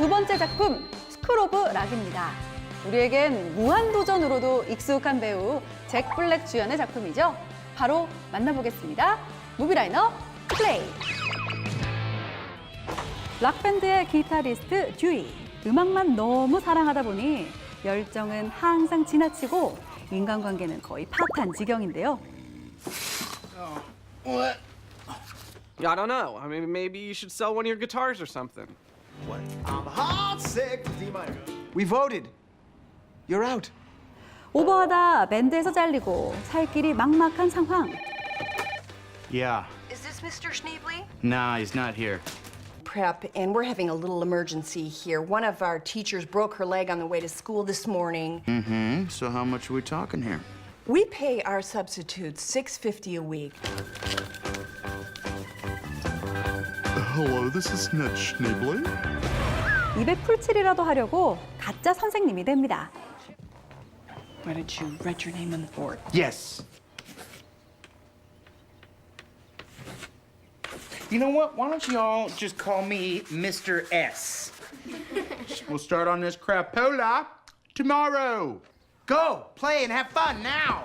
두 번째 작품 스쿨 오브 락입니다. 우리에겐 무한도전으로도 익숙한 배우 잭 블랙 주연의 작품이죠. 바로 만나보겠습니다. 무비라이너 플레이. 락밴드의 기타리스트 듀이. 음악만 너무 사랑하다 보니 열정은 항상 지나치고 인간관계는 거의 파탄 지경인데요. I don't know. I mean, maybe you should sell one of your guitars or something. What? I'm hot sick. D minor. We voted. You're out. 오버하다 밴드에서 잘리고 살 길이 막막한 상황. Yeah. Is this Mr. Schneebly? Nah, he's not here. Prep, and we're having a little emergency here. One of our teachers broke her leg on the way to school this morning. Mm-hmm. So how much are we talking here? We pay our substitutes six fifty a week. Hello, this is Ned Schneebly. 입에 풀칠이라도 하려고 가짜 선생님이 됩니다. Why don't you write your name on the board? Yes. You know what? Why don't you all just call me Mr. S? we'll start on this crapola tomorrow. Go, play, and have fun now.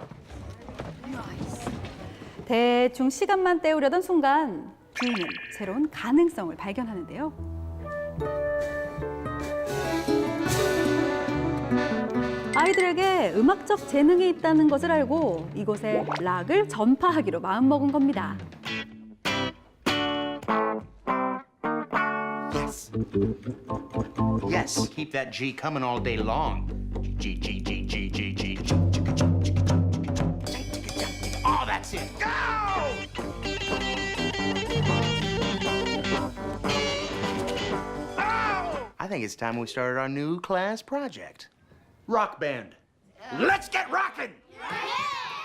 대충 시간만 때우려던 순간 비우는 새로운 가능성을 발견하는데요. 아이들에게 음악적 재능이 있다는 것을 알고 이곳에 락을 전파하기로 마음먹은 겁니다. I think it's time we started our new class project. Rock band. Let's get rocking!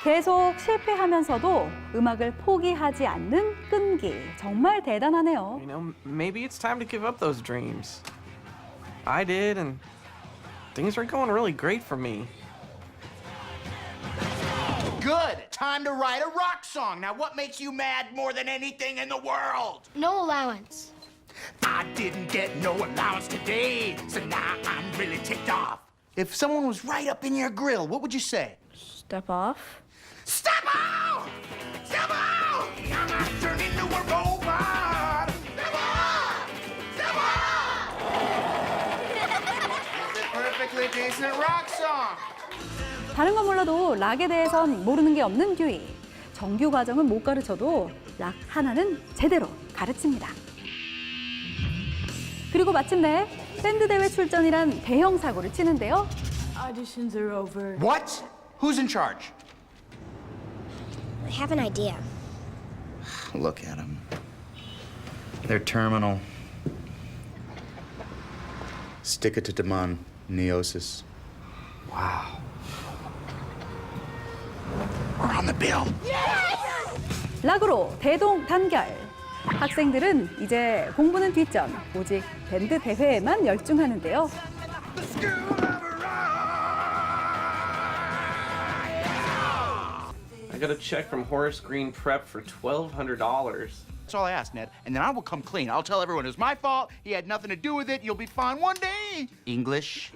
계속 실패하면서도 음악을 포기하지 않는 끈기. 정말 대단하네요. You know, maybe it's time to give up those dreams. I did, and things are going really great for me. Good. Time to write a rock song. Now, what makes you mad more than anything in the world? No allowance. I didn't get no allowance today, so now I'm really ticked off. If someone was right up in your grill, what would you say? Step off. Step out! Step out! I'm not turning into a robot! Step out! Step out! it's a perfectly decent rock song. 다른 건 몰라도 락에 대해선 모르는 게 없는 듀이. 정규 과정은 못 가르쳐도 락 하나는 제대로 가르칩니다. 그리고 마침내 밴드 대회 출전이란 대형 사고를 치는데요. Auditions are over. What? Who's in charge? I have an idea. Look at them. They're terminal. Stick it to Damon. Neosis. Wow. We're on the bill. 락으로 대동 단결. 학생들은 이제 공부는 뒷전, 오직 밴드 대회에만 열중하는데요. I got a check from Horace Green Prep for $1,200. That's all I ask, Ned. And then I will come clean. I'll tell everyone it was my fault. He had nothing to do with it. You'll be fine one day. English.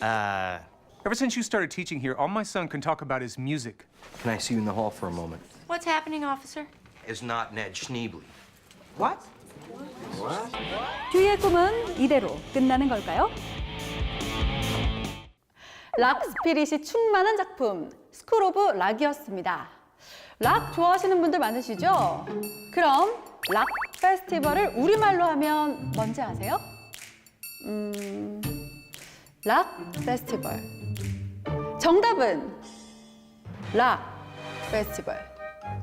Uh. Ever since you started teaching here, all my son can talk about is music. Can I see you in the hall for a moment? What's happening, officer? Is not Ned Schneebly. What? 듀이의 꿈은 이대로 끝나는 걸까요? 락 스피릿이 충만한 작품 스쿨 오브 락이었습니다. 락 좋아하시는 분들 많으시죠? 그럼 락 페스티벌을 우리말로 하면 뭔지 아세요? 음, 락 페스티벌. 정답은 락 페스티벌.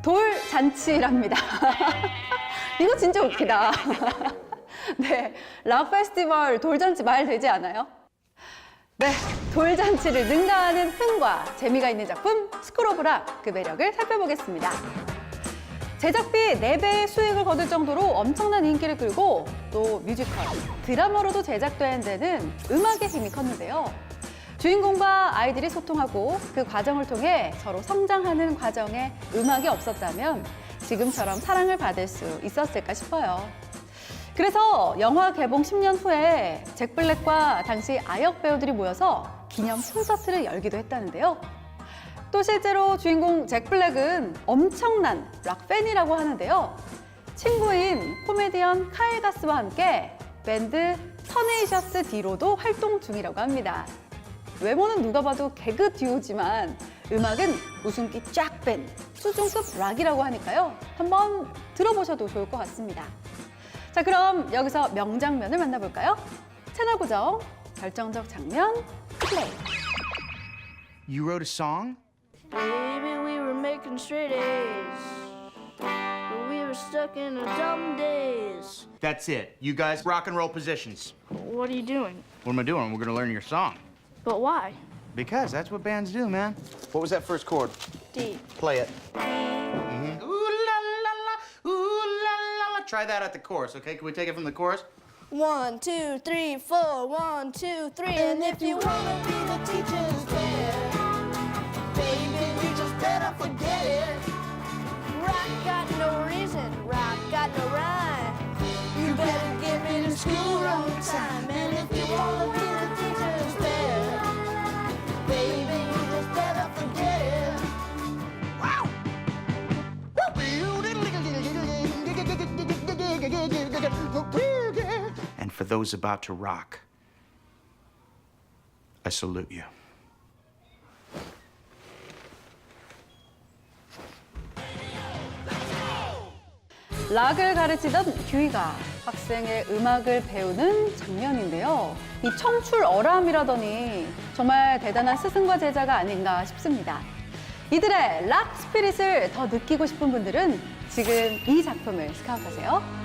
돌 잔치랍니다. 이거 진짜 웃기다. 네, 락 페스티벌 돌잔치 말 되지 않아요? 네, 돌잔치를 능가하는 흥과 재미가 있는 작품 락그 매력을 살펴보겠습니다. 제작비 4배의 수익을 거둘 정도로 엄청난 인기를 끌고 또 뮤지컬, 드라마로도 제작된 데는 음악의 힘이 컸는데요. 주인공과 아이들이 소통하고 그 과정을 통해 서로 성장하는 과정에 음악이 없었다면 지금처럼 사랑을 받을 수 있었을까 싶어요. 그래서 영화 개봉 10년 후에 잭 블랙과 당시 아역 배우들이 모여서 기념 콘서트를 열기도 했다는데요. 또 실제로 주인공 잭 블랙은 엄청난 락 팬이라고 하는데요. 친구인 코미디언 카일 가스와 함께 밴드 터네이셔스 D로도 활동 중이라고 합니다. 외모는 누가 봐도 개그 듀오지만 음악은 웃음기 쫙 뺀 수준급 락이라고 하니까요. 한번 들어보셔도 좋을 것 같습니다. 자, 그럼 여기서 명장면을 만나볼까요? 채널 고정, 결정적 장면, 플레이. You wrote a song? Baby, we were making straight A's. But we were stuck in a dumb daze. That's it. You guys rock and roll positions. What are you doing? What am I doing? We're gonna learn your song. But why? Because that's what bands do, man. What was that first chord? D. Play it. Mhm. Ooh la la la, ooh la la la. Try that at the chorus, okay? Can we take it from the chorus? One, two, three, four. One, two, three. And if you wanna be the teacher's pet, baby, you just better forget it. Rock got no reason, rock got no rhyme. You better get me to school on time. For those about to rock, I salute you. 락을 가르치던 듀이가 학생의 음악을 배우는 장면인데요. 이 청출 어람이라더니 정말 대단한 스승과 제자가 아닌가 싶습니다. 이들의 락 스피릿을 더 느끼고 싶은 분들은 지금 이 작품을 스카우트하세요.